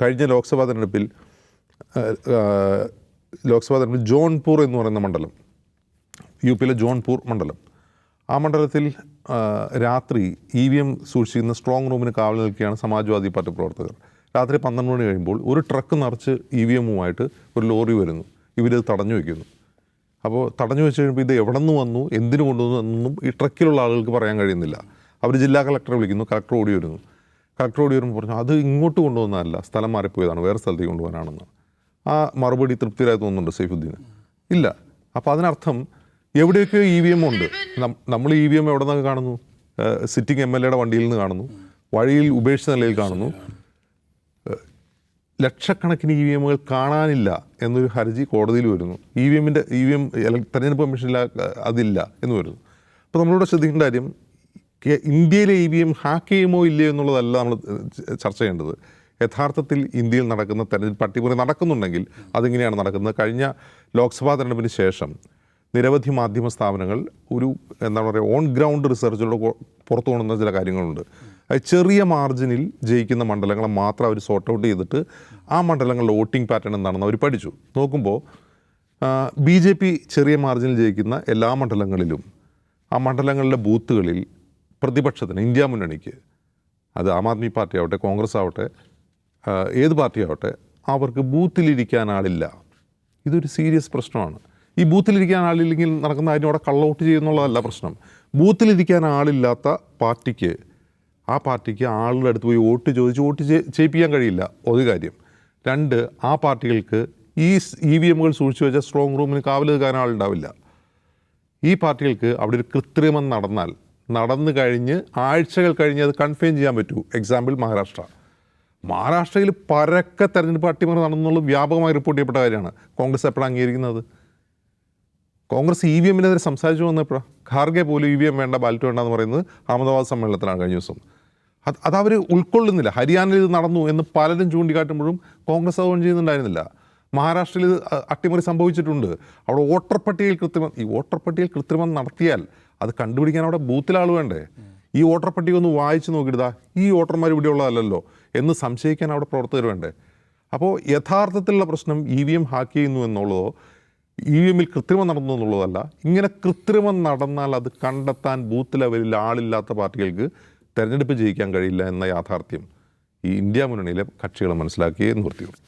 കഴിഞ്ഞ ലോക്സഭാ തെരഞ്ഞെടുപ്പിൽ ലോക്സഭാ തെരഞ്ഞെടുപ്പിൽ ജോൺപൂർ എന്ന് പറയുന്ന മണ്ഡലം യു പിയിലെ ജോൺപൂർ മണ്ഡലം ആ മണ്ഡലത്തിൽ രാത്രി ഇ വി എം സൂക്ഷിക്കുന്ന സ്ട്രോങ് റൂമിന് കാവൽ നിൽക്കുകയാണ് സമാജ്വാദി പാർട്ടി പ്രവർത്തകർ. രാത്രി പന്ത്രണ്ട് മണി കഴിയുമ്പോൾ ഒരു ട്രക്ക് നിറച്ച് ഇ വി എമ്മുമായിട്ട് ഒരു ലോറി വരുന്നു. ഇവരിത് തടഞ്ഞു വയ്ക്കുന്നു അപ്പോൾ തടഞ്ഞു വെച്ച് കഴിയുമ്പോൾ ഇത് എവിടെ നിന്ന് വന്നു? എന്തിനു കൊണ്ടുവന്നു? എന്നൊന്നും ഈ ട്രക്കിലുള്ള ആളുകൾക്ക് പറയാൻ കഴിയുന്നില്ല. അവർ ജില്ലാ കളക്ടറെ വിളിക്കുന്നു. കളക്ടർ ഓടി വരുന്നു. കളക്ടർ ചേർന്ന് പറഞ്ഞു. അത് ഇങ്ങോട്ട് കൊണ്ടുവന്നതല്ല. സ്ഥലം മാറിപ്പോയതാണ്. വേറെ സ്ഥലത്തേക്ക് കൊണ്ടുപോകാനാണെന്ന്. ആ മറുപടി തൃപ്തിയായി തോന്നുന്നുണ്ട് സൈഫുദ്ദീന്? ഇല്ല. അപ്പോൾ അതിനർത്ഥം എവിടെയൊക്കെ ഇ വി എം ഉണ്ട്? നമ്മൾ ഇ വി എം എവിടെ നിന്നൊക്കെ കാണുന്നു സിറ്റിംഗ് എം എൽ എയുടെ വണ്ടിയിൽ നിന്ന് കാണുന്നു. വഴിയിൽ ഉപേക്ഷിച്ച നിലയിൽ കാണുന്നു. ലക്ഷക്കണക്കിന് ഇ വി എമ്മുകൾ കാണാനില്ല എന്നൊരു ഹർജി കോടതിയിൽ വരുന്നു. ഇ വി എമ്മിന്റെ ഇ വി എം തെരഞ്ഞെടുപ്പ് കമ്മീഷനിൽ അതില്ല എന്ന് വരുന്നു. അപ്പോൾ നമ്മളിവിടെ ശ്രദ്ധിക്കേണ്ട കാര്യം ഇന്ത്യയിലെ ഇ വി എം ഹാക്ക് ചെയ്യുമോ ഇല്ലയോ എന്നുള്ളതല്ല നമ്മൾ ചർച്ച ചെയ്യേണ്ടത്. യഥാർത്ഥത്തിൽ ഇന്ത്യയിൽ നടക്കുന്ന തെരഞ്ഞെടുപ്പ് പട്ടിമുറി നടക്കുന്നുണ്ടെങ്കിൽ അതിങ്ങനെയാണ് നടക്കുന്നത്. കഴിഞ്ഞ ലോക്സഭാ തെരഞ്ഞെടുപ്പിന് ശേഷം നിരവധി മാധ്യമ സ്ഥാപനങ്ങൾ ഒരു എന്താണ് പറയുക ഓൺ ഗ്രൗണ്ട് റിസർച്ചിലൂടെ പുറത്തു കൊണ്ടുവന്ന ചില കാര്യങ്ങളുണ്ട്. ചെറിയ മാർജിനിൽ ജയിക്കുന്ന മണ്ഡലങ്ങളെ മാത്രം അവർ സോർട്ട് ഔട്ട് ചെയ്തിട്ട് ആ മണ്ഡലങ്ങളുടെ വോട്ടിംഗ് പാറ്റേൺ എന്താണെന്ന് അവർ പഠിച്ചു. നോക്കുമ്പോൾ ബി ചെറിയ മാർജിനിൽ ജയിക്കുന്ന എല്ലാ മണ്ഡലങ്ങളിലും ആ മണ്ഡലങ്ങളിലെ ബൂത്തുകളിൽ പ്രതിപക്ഷത്തിന് ഇന്ത്യ മുന്നണിക്ക് അത് ആം ആദ്മി പാർട്ടി ആവട്ടെ കോൺഗ്രസ് ആവട്ടെ ഏത് പാർട്ടി ആവട്ടെ അവർക്ക് ബൂത്തിലിരിക്കാൻ ആളില്ല. ഇതൊരു സീരിയസ് പ്രശ്നമാണ്. ഈ ബൂത്തിലിരിക്കാൻ ആളില്ലെങ്കിൽ നടക്കുന്ന കാര്യം അവിടെ കള്ളൗട്ട് ചെയ്യുന്നുള്ളതല്ല പ്രശ്നം. ബൂത്തിലിരിക്കാൻ ആളില്ലാത്ത പാർട്ടിക്ക് ആ പാർട്ടിക്ക് ആളുടെ അടുത്ത് പോയി വോട്ട് ചോദിച്ച് വോട്ട് ചെയ്- ചെയ്യിപ്പിക്കാൻ കഴിയില്ല. ഒരു കാര്യം രണ്ട് ആ പാർട്ടികൾക്ക് ഈ ഇ വി എമ്മുകൾ സൂക്ഷിച്ചു വെച്ച സ്ട്രോങ് റൂമിന് കാവൽ നിൽക്കാൻ ആളുണ്ടാവില്ല. ഈ പാർട്ടികൾക്ക് അവിടെ ഒരു കൃത്രിമം നടന്നാൽ നടന്നു കഴിഞ്ഞ് ആഴ്ചകൾ കഴിഞ്ഞ് അത് കൺഫേം ചെയ്യാൻ പറ്റൂ. എക്സാമ്പിൾ മഹാരാഷ്ട്ര. മഹാരാഷ്ട്രയിൽ പരക്കെ തെരഞ്ഞെടുപ്പ് അട്ടിമറി നടന്നുള്ളത് വ്യാപകമായി റിപ്പോർട്ട് ചെയ്യപ്പെട്ട കാര്യമാണ്. കോൺഗ്രസ് എപ്പോഴാണ് അംഗീകരിക്കുന്നത്? കോൺഗ്രസ് ഇ വി എമ്മിനെതിരെ സംസാരിച്ചു വന്നപ്പോഴാണ് ഖാർഗെ പോലും ഇ വി എം വേണ്ട ബാലറ്റ് വേണ്ട എന്ന് പറയുന്നത് അഹമ്മദാബാദ് സമ്മേളനത്തിലാണ് കഴിഞ്ഞ ദിവസം. അത് അതവർ ഉൾക്കൊള്ളുന്നില്ല. ഹരിയാനയിൽ ഇത് നടന്നു എന്ന് പലരും ചൂണ്ടിക്കാട്ടുമ്പോഴും കോൺഗ്രസ് അതുകൊണ്ട് ചെയ്യുന്നുണ്ടായിരുന്നില്ല. മഹാരാഷ്ട്രയിൽ അട്ടിമറി സംഭവിച്ചിട്ടുണ്ട്. അവിടെ വോട്ടർ പട്ടികയിൽ കൃത്രിമം ഈ വോട്ടർ പട്ടികയിൽ കൃത്രിമം നടത്തിയാൽ അത് കണ്ടുപിടിക്കാൻ അവിടെ ബൂത്തിൽ ആൾ വേണ്ടേ? ഈ വോട്ടർ പട്ടിക ഒന്ന് വായിച്ച് നോക്കിയിട്ടാ ഈ വോട്ടർമാർ ഇവിടെ ഉള്ളതല്ലല്ലോ എന്ന് സംശയിക്കാൻ അവിടെ പ്രവർത്തകർ വേണ്ടേ? അപ്പോൾ യഥാർത്ഥത്തിലുള്ള പ്രശ്നം ഇ വി എം ഹാക്ക് ചെയ്യുന്നു എന്നുള്ളതോ ഇ വി എമ്മിൽ കൃത്രിമം നടന്നു എന്നുള്ളതല്ല ഇങ്ങനെ കൃത്രിമം നടന്നാൽ അത് കണ്ടെത്താൻ ബൂത്ത് ലെവലിൽ ആളില്ലാത്ത പാർട്ടികൾക്ക് തെരഞ്ഞെടുപ്പ് ജയിക്കാൻ കഴിയില്ല എന്ന യാഥാർത്ഥ്യം ഈ ഇന്ത്യ മുന്നണിയിലെ കക്ഷികൾ മനസ്സിലാക്കിയേ നിർത്തിയുള്ളൂ